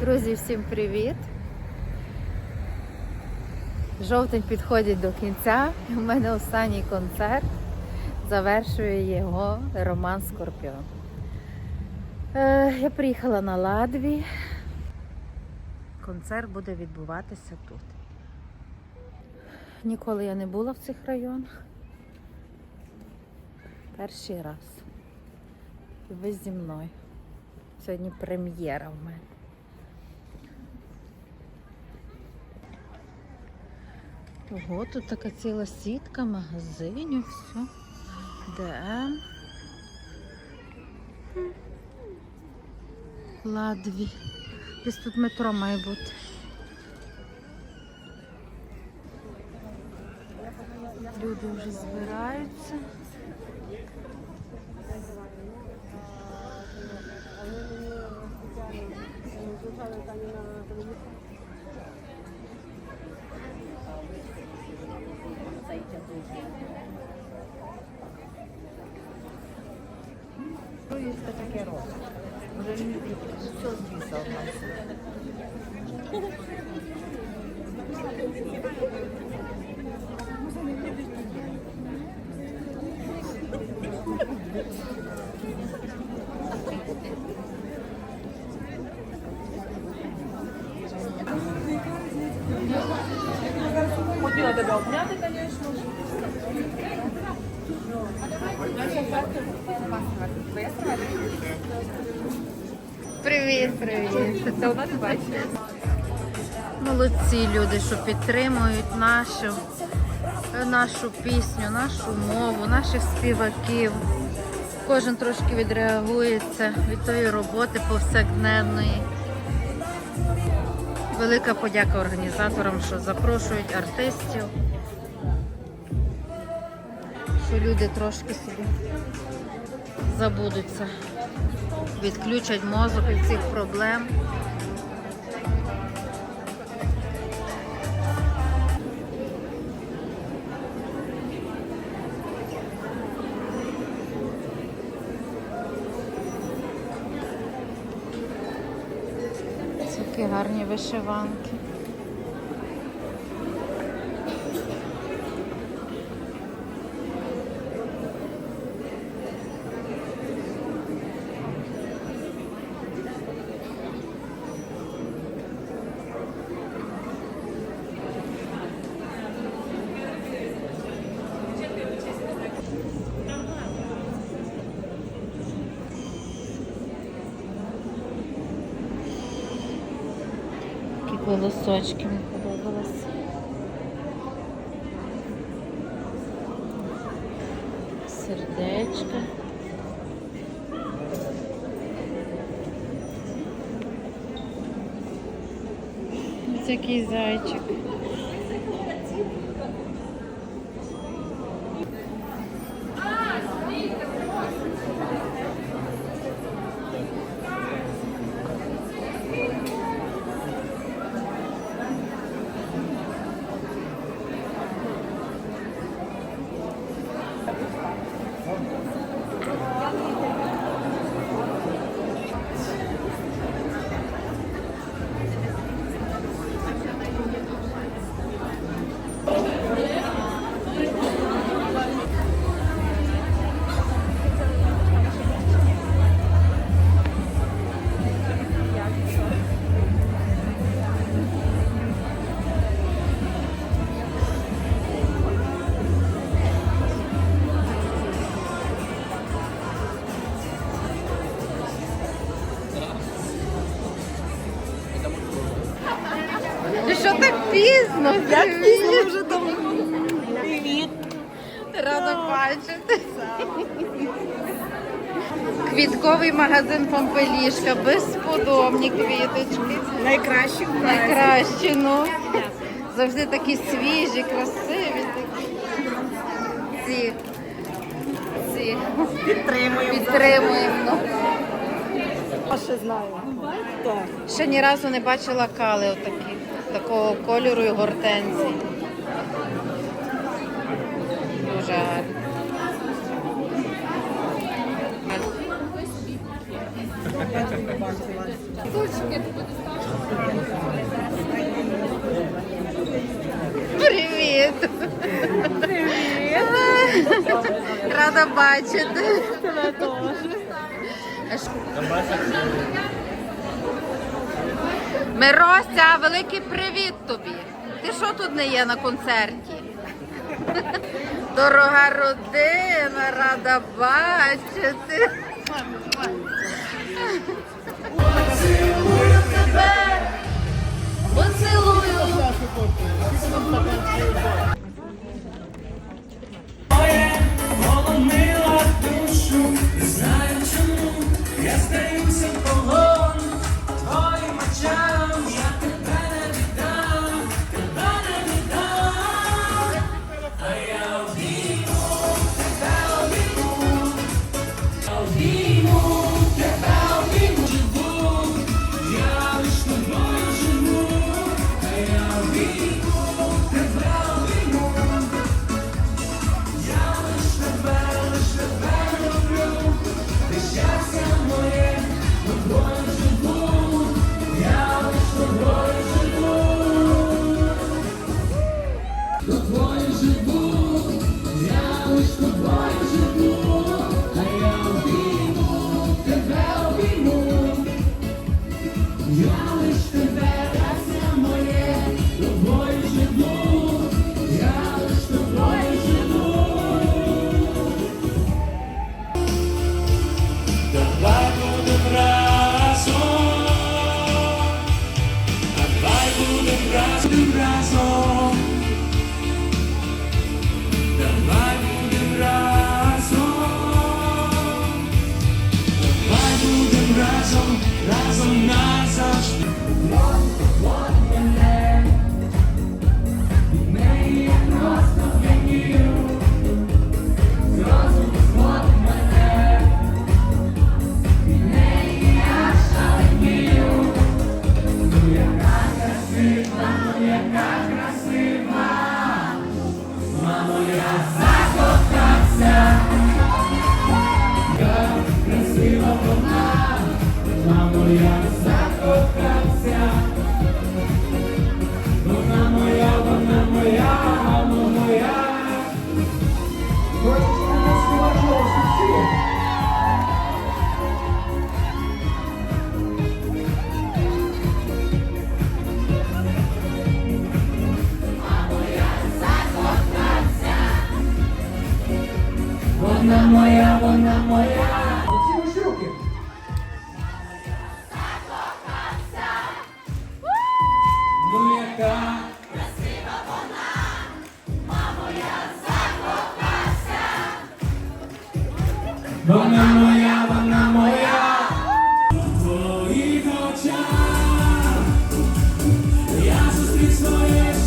Друзі, всім привіт! Жовтень підходить до кінця. У мене останній концерт. Завершує його Роман Скорпіон. Е, я приїхала на Ладві. Концерт буде відбуватися тут. Ніколи я не була в цих районах. Перший раз. І ви зі мною. Сьогодні прем'єра в мене. Ого, тут така ціла сітка магазинів, все. ДМ. Ладві. Десь тут метро має бути. Люди вже збираються. Хотіла тебе обняти, звісно. Привіт, привіт. Молодці люди, що підтримують нашу, нашу пісню, нашу мову, наших співаків. Кожен трошки відреагується від тої роботи повсякденної. Велика подяка організаторам, що запрошують артистів, що люди трошки собі забудуться, відключать мозок від цих проблем. Такі гарні вишиванки. Колосочки мені подобалось. Сердечко. Ось який зайчик. Як пізно вже давно. Привіт. Рада бачити. Квітковий магазин Помпелішка, безподобні квіточки. Найкращі Найкращі, ну. Завжди такі свіжі, красиві. Ці, ці Підтримуємо. підтримуємо. ну. А ще знаю. Ще ні разу не бачила кали отакі, такого кольору і гортензії. Дуже гарно. Привіт! Привіт! Рада бачити. Тебе теж. Мирося, великий привіт тобі! Ти що тут не є на концерті? Дорога родина, рада бачити. Поцілую тебе! Wszystko jest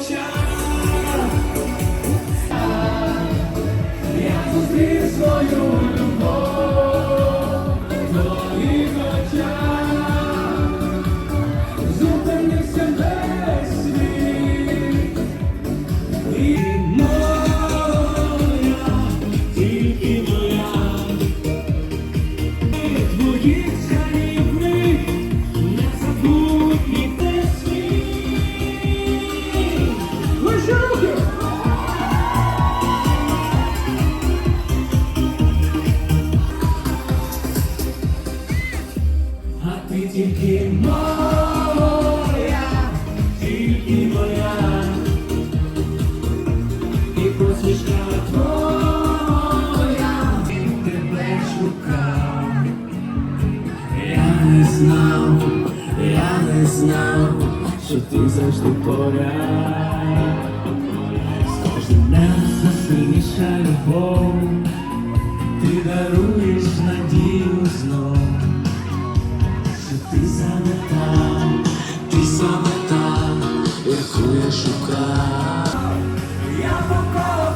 очах, я зустрів свою. знав, що ти завжди поряд з кожним сильніша любов, ти даруєш надію знов, що ти саме там, ти саме там, яку я шукав. Я поколу.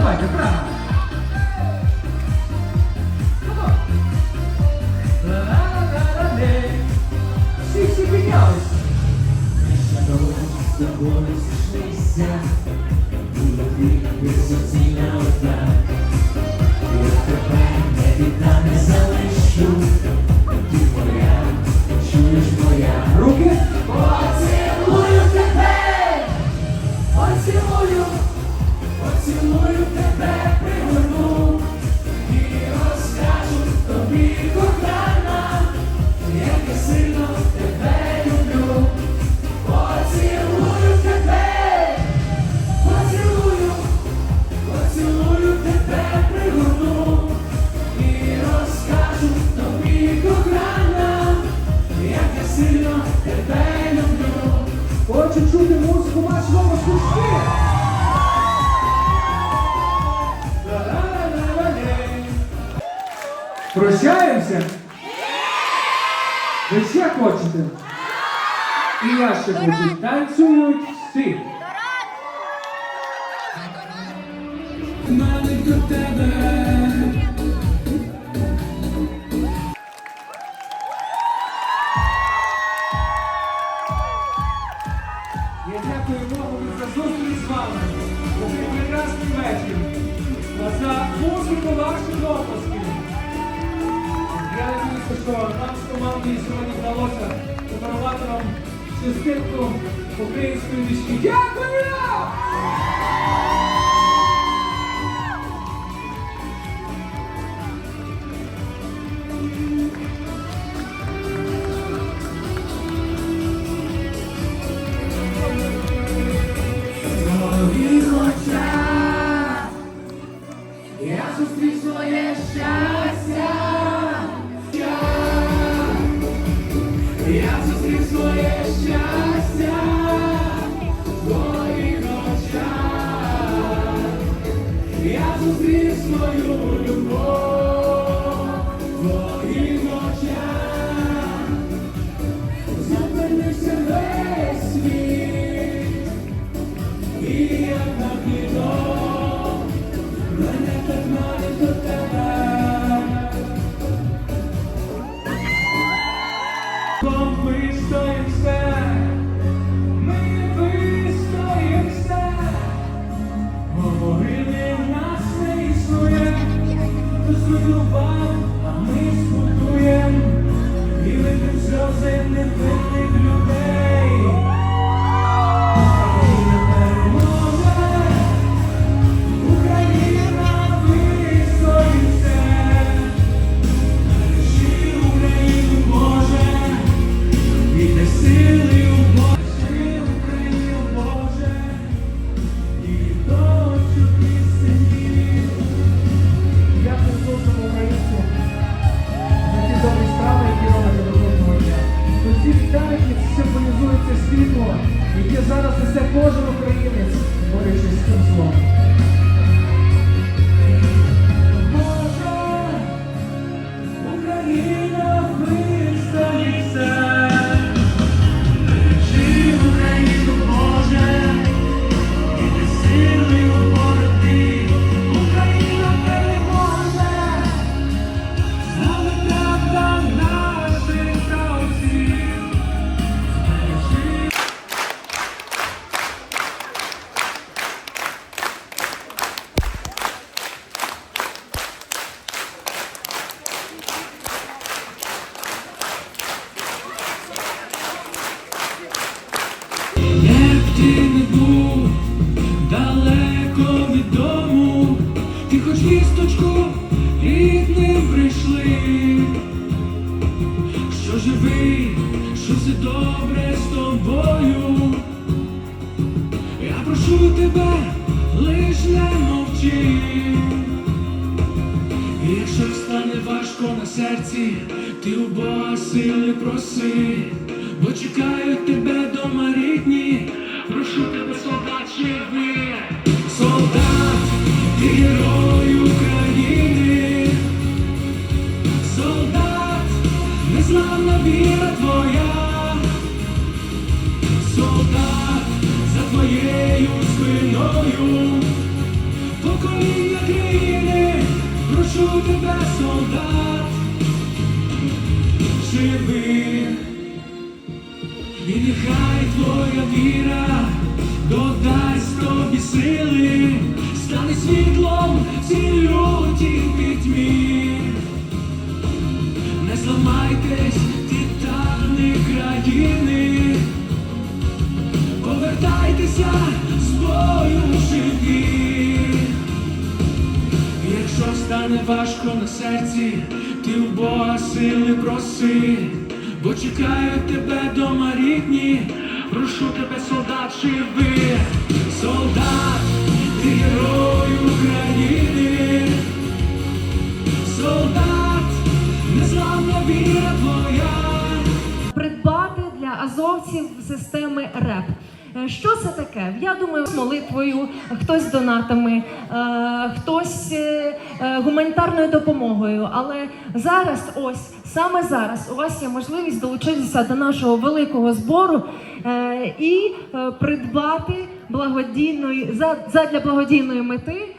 Давайте, правильно. Всі всі піднялися. Я тебе не віддам, не залишу. till morning. хочете? Ви ще хочете? І я ще буду. Танцюють всі. Країни, повертайтеся з бою живі. Якщо стане важко на серці, ти у Бога сили проси, бо чекають тебе дома рідні, прошу тебе, солдат, живи, солдат, ти герой України, солдат, азовців системи РЕП. Е, Що це таке? Я думаю, молитвою, хтось донатами, е, хтось е, гуманітарною допомогою. Але зараз, ось саме зараз, у вас є можливість долучитися до нашого великого збору і придбати благодійної задля благодійної мети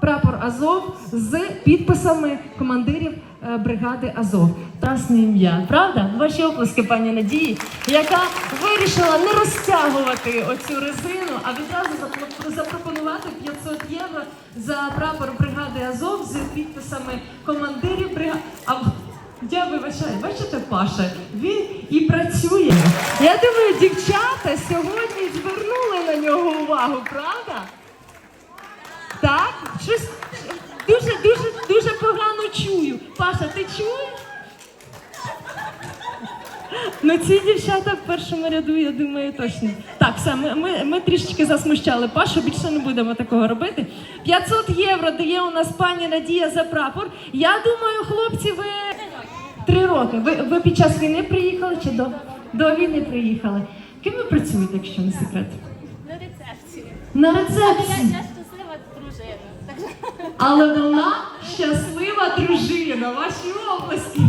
прапор Азов з підписами командирів бригади Азов. Красне ім'я, правда? Ваші оплески, пані Надії, яка вирішила не розтягувати оцю резину, а відразу запропонувати 500 євро за прапор бригади Азов з підписами командирів бригади. А я вибачаю, бачите, Паша, він і працює. Я думаю, дівчата сьогодні звернули на нього увагу, правда? Так? Щось дуже, дуже, погано чую. Паша, ти чуєш? Ну ці дівчата в першому ряду, я думаю, точно. Так, все, ми, ми, ми трішечки засмущали Пашу, більше не будемо такого робити. 500 євро дає у нас пані Надія за прапор. Я думаю, хлопці, ви три роки. Ви, ви під час війни приїхали чи до, до війни приїхали? Ким ви працюєте, якщо не секрет? На рецепції. На Я, рецепції. я щаслива дружина. Але вона щаслива дружина, ваші області.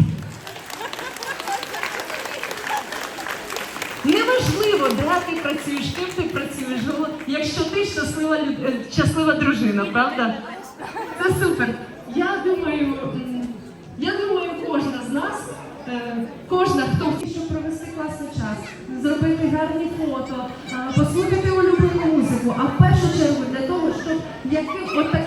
Неважливо, де ти працюєш, ким ти працюєш, якщо ти щаслива, е, щаслива дружина, правда? Це супер. Я думаю, я думаю, кожна з нас, е, кожна, хто хоче, щоб провести класний час, зробити гарні фото, послухати улюблену музику, а в першу чергу для того, щоб яким от таким чином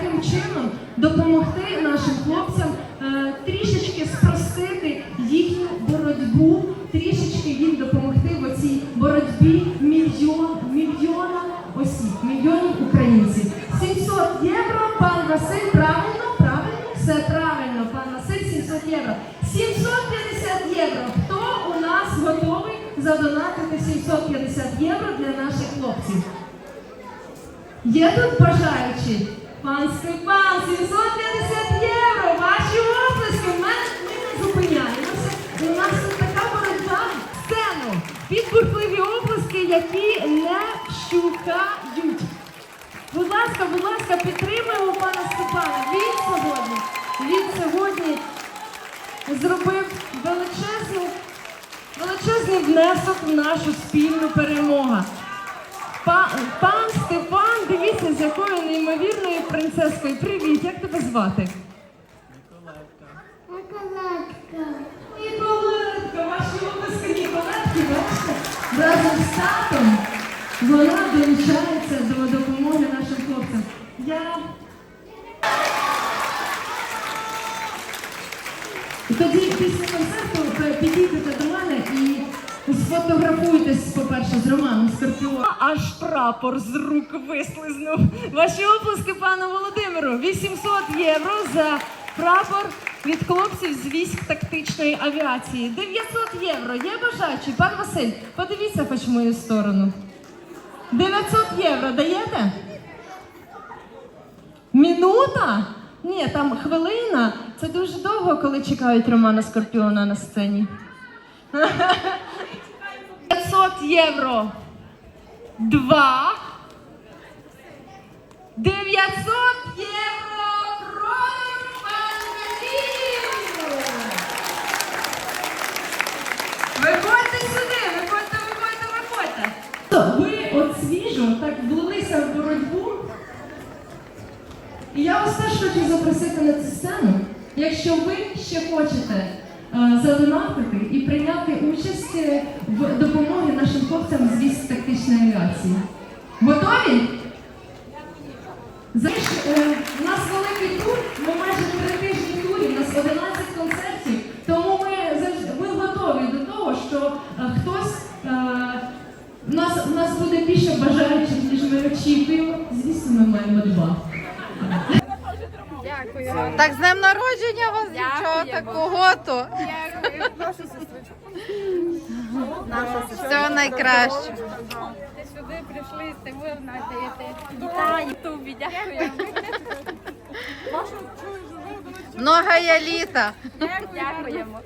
допомогти нашим хлопцям е, трішечки спростити їхню боротьбу, трішечки їм допомогти в оцій боротьбі мільйон, мільйона осіб, мільйонів українців. 700 євро, пан Василь, правильно, правильно, все правильно, пан Василь, 700 євро. 750 євро. Хто у нас готовий задонатити 750 євро для наших хлопців? Є тут бажаючі? Пан Степан, 750 євро! Ваші оплески! В мене ми не зупиняємося. У нас тут така боротьба. Сцену! Під бурхливі оплески, які не щукають. Будь ласка, будь ласка, підтримуємо пана Степана. Він сьогодні, він сьогодні зробив величезну, величезний внесок в нашу спільну перемогу. Па- пан Дивіться, з якою неймовірною принцескою. Привіт, як тебе звати? Ніколетка. Ніколетка, ваші обласки Ніколетки, бачите? Разом з татом вона долучається до допомоги нашим хлопцям. Я Тоді після концерту е, підійдете до сфотографуйтесь, по-перше, з Романом Скорпіоном. Аж прапор з рук вислизнув. Ваші оплески пану Володимиру. 800 євро за прапор від хлопців з військ тактичної авіації. 900 євро. Є бажаючий? Пан Василь, подивіться хоч в мою сторону. 900 євро даєте? Минута? Ні, там хвилина. Це дуже довго, коли чекають Романа Скорпіона на сцені. 500 євро. Два. 900 євро. Виходьте сюди, виходьте, виходьте, виходьте. Ви от свіжо так влилися в боротьбу. І я вас теж хочу запросити на цю сцену, якщо ви ще хочете е, задонатити і прийняти участь е, в допомогі нашим хлопцям з військ тактичної авіації. Готові? Знаєш, е, у нас великий тур, ми майже три тижні турі, у нас 11 концертів, тому ми, ми готові до того, що хтось у нас, у нас буде більше бажаючих, ніж ми очікуємо. Звісно, ми маємо два. Так, з днем народження вас, дівчата, кого-то. Дякую. Сестричку. Всього найкраще. Ти сюди прийшли, ти ви знаєте. на ютубі. Дякую. Много літа. Дякуємо.